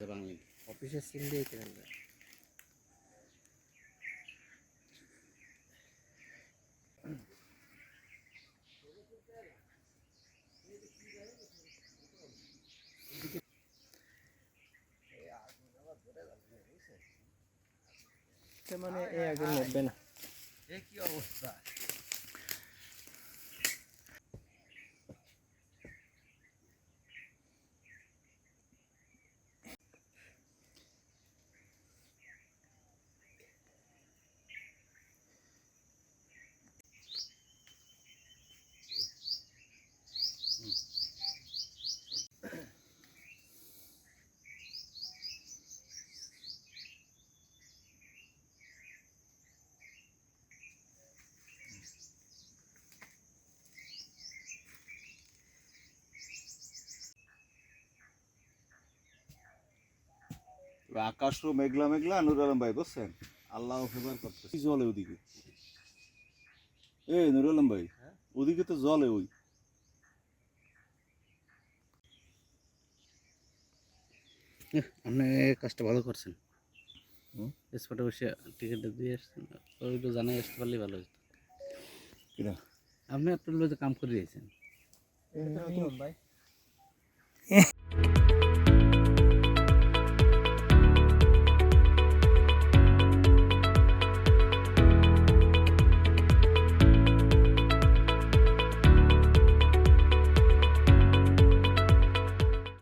বাঙালি অফিসের সিম দিয়ে কেন মানে এ একদিন নেবে না। এ কি অবস্থা? আকাশও মেঘলা মেঘলা নুর আলম ভাই বুঝছেন আল্লাহ ফেভার করতেছে। জলে ওদিকে। এই নুর আলম ভাই ওদিকে তো জলে ওই। আপনি কাজটা ভালো করছেন? স্পটে বসে টিকিটটা দিয়ে আসছেন। ওইগুলো জানাই আসতে পারলেই ভালো হতো আপনি আপনার কাম করে দিয়েছেন। ভাই।